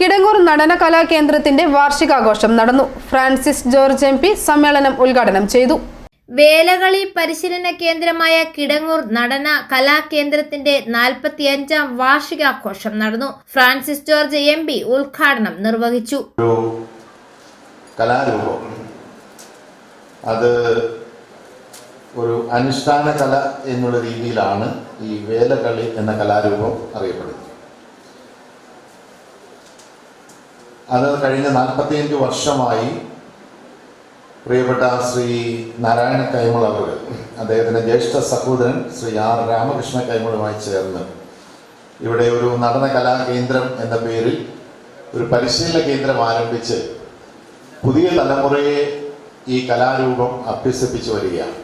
കിടങ്ങൂർ നടന കലാകേന്ദ്രത്തിന്റെ വാർഷികാഘോഷം നടന്നു. Francis George M P സമ്മേളനം ഉദ്ഘാടനം ചെയ്തു. വേലകളി പരിശീലന കേന്ദ്രമായ കിടങ്ങൂർ നടന കലാകേന്ദ്രത്തിന്റെ നാൽപ്പത്തിയഞ്ചാം വാർഷികാഘോഷം നടന്നു. ഫ്രാൻസിസ് ജോർജ് എം പി ഉദ്ഘാടനം നിർവഹിച്ചു. കലാരൂപം. അത് ഒരു അനുഷ്ഠാന കല എന്നുള്ള രീതിയിലാണ് ഈ വേലകളി എന്ന കലാരൂപം അറിയപ്പെടുന്നത്. അത് കഴിഞ്ഞ നാൽപ്പത്തിയഞ്ച് വർഷമായി പ്രിയപ്പെട്ട ശ്രീ നാരായണ കൈമൾ അവർ അദ്ദേഹത്തിന്റെ ജ്യേഷ്ഠ സഹോദരൻ ശ്രീ ആർ രാമകൃഷ്ണ കൈമളുമായി ചേർന്ന് ഇവിടെ ഒരു നടന കലാകേന്ദ്രം എന്ന പേരിൽ ഒരു പരിശീലന കേന്ദ്രം ആരംഭിച്ച് പുതിയ തലമുറയെ ഈ കലാരൂപം അഭ്യസിപ്പിച്ചു വരികയാണ്.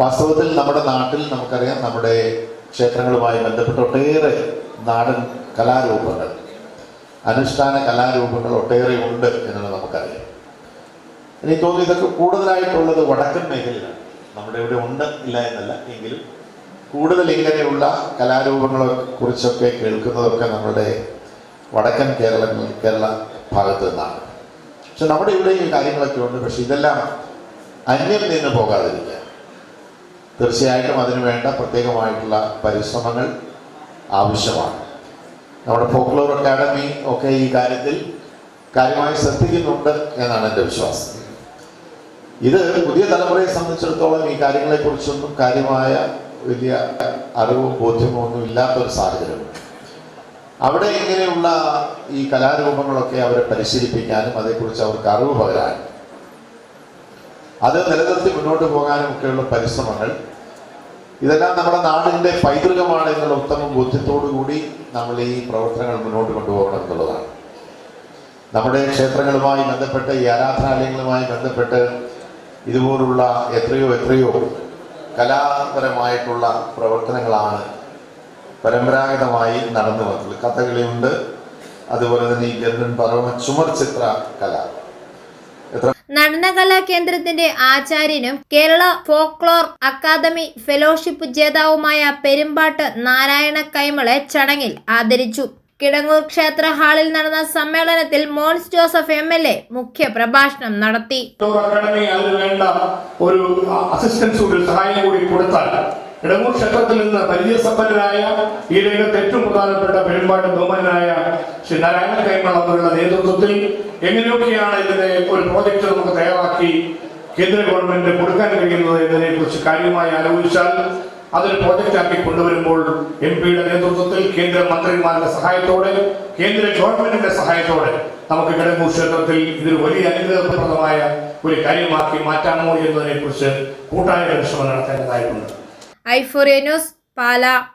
വാസ്തവത്തിൽ നമ്മുടെ നാട്ടിൽ നമുക്കറിയാം നമ്മുടെ ക്ഷേത്രങ്ങളുമായി ബന്ധപ്പെട്ട ഒട്ടേറെ നാടൻ കലാരൂപങ്ങൾ. അനുഷ്ഠാന കലാരൂപങ്ങൾ ഒട്ടേറെ ഉണ്ട് എന്നുള്ളത് നമുക്കറിയാം. എനിക്ക് തോന്നുന്നു ഇതൊക്കെ കൂടുതലായിട്ടുള്ളത് വടക്കൻ മേഖലയിലാണ്. നമ്മുടെ ഇവിടെ ഉണ്ട് ഇല്ല എന്നല്ല. എങ്കിലും കൂടുതൽ ഇങ്ങനെയുള്ള കലാരൂപങ്ങളെ കുറിച്ചൊക്കെ കേൾക്കുന്നതൊക്കെ നമ്മുടെ വടക്കൻ കേരള കേരള ഭാഗത്ത് നിന്നാണ്. പക്ഷെ നമ്മുടെ ഈ കാര്യങ്ങളൊക്കെ ഉണ്ട്. പക്ഷെ ഇതെല്ലാം അന്യം നിന്ന് പോകാതിരിക്കുക. തീർച്ചയായിട്ടും അതിനു വേണ്ട പ്രത്യേകമായിട്ടുള്ള പരിശ്രമങ്ങൾ ആവശ്യമാണ്. നമ്മുടെ ഫോക്ലോർ അക്കാഡമി ഒക്കെ ഈ കാര്യത്തിൽ കാര്യമായി ശ്രദ്ധിക്കുന്നുണ്ട് എന്നാണ് എന്റെ വിശ്വാസം. ഇത് പുതിയ തലമുറയെ സംബന്ധിച്ചിടത്തോളം ഈ കാര്യങ്ങളെക്കുറിച്ചൊന്നും കാര്യമായ വലിയ അറിവും ബോധ്യമോ ഒന്നും ഇല്ലാത്തൊരു സാഹചര്യമുണ്ട്. അവിടെ ഇങ്ങനെയുള്ള ഈ കലാരൂപങ്ങളൊക്കെ അവരെ പരിശീലിപ്പിക്കാനും അതേക്കുറിച്ച് അവർക്ക് അറിവ് പകരാനും അത് നിലനിർത്തി മുന്നോട്ട് പോകാനും ഒക്കെയുള്ള പരിശ്രമങ്ങൾ ഇതെല്ലാം നമ്മുടെ നാടിന്റെ പൈതൃകമാണ് എന്നുള്ള ഉത്തമ ബോധ്യത്തോടു കൂടി നമ്മൾ ഈ പ്രവർത്തനങ്ങൾ മുന്നോട്ട് കൊണ്ടുപോകണം എന്നുള്ളതാണ്. നമ്മുടെ ക്ഷേത്രങ്ങളുമായി ബന്ധപ്പെട്ട് ഈ ആരാധനാലയങ്ങളുമായി ബന്ധപ്പെട്ട് ഇതുപോലുള്ള എത്രയോ എത്രയോ കലാപരമായിട്ടുള്ള പ്രവർത്തനങ്ങളാണ് പരമ്പരാഗതമായി നടന്നു വന്നത്. കഥകളിയുണ്ട് അതുപോലെ തന്നെ ഈ ഗരുഡൻ പറവ ചുമർ ചിത്ര കല. നടനകലാ കേന്ദ്രത്തിന്റെ ആചാര്യനും കേരള ഫോക്ലോർ അക്കാദമി ഫെലോഷിപ്പ് ജേതാവുമായ പെരുമ്പാട്ട് നാരായണ കൈമളെ ചടങ്ങിൽ ആദരിച്ചു. കിടങ്ങൂർ ക്ഷേത്ര ഹാളിൽ നടന്ന സമ്മേളനത്തിൽ Mons Joseph M L A മുഖ്യ പ്രഭാഷണം നടത്തി അക്കാദമി ഒരു അസിസ്റ്റൻസ് കൂടി ഇടങ്ങൂർ ക്ഷേത്രത്തിൽ നിന്ന് പരിചയസമ്പന്നരായ ഈ രംഗത്ത് ഏറ്റവും പ്രധാനപ്പെട്ട പെരുമ്പാട്ട് ബഹുമാനായ ശ്രീ നാരായണ കൈമൾ അവരുടെ നേതൃത്വത്തിൽ എങ്ങനെയൊക്കെയാണ് ഇതിനെ ഒരു പ്രോജക്റ്റ് നമുക്ക് തയ്യാറാക്കി കേന്ദ്ര ഗവൺമെന്റ് കൊടുക്കാൻ കഴിയുന്നത് എന്നതിനെ കുറിച്ച് കാര്യമായി ആലോചിച്ചാൽ അതൊരു പ്രോജക്റ്റ് ആക്കി കൊണ്ടുവരുമ്പോൾ എം പിയുടെ നേതൃത്വത്തിൽ കേന്ദ്ര മന്ത്രിമാരുടെ സഹായത്തോടെ കേന്ദ്ര ഗവൺമെന്റിന്റെ സഹായത്തോടെ നമുക്ക് കിടങ്ങൂർ ക്ഷേത്രത്തിൽ ഇതൊരു വലിയ അനുഗ്രഹപ്രദമായ ഒരു കാര്യമാക്കി മാറ്റാമോ എന്നതിനെ കുറിച്ച് കൂട്ടായ പരിശ്രമം നടത്തേണ്ടതായിട്ടുണ്ട്. I news Pala.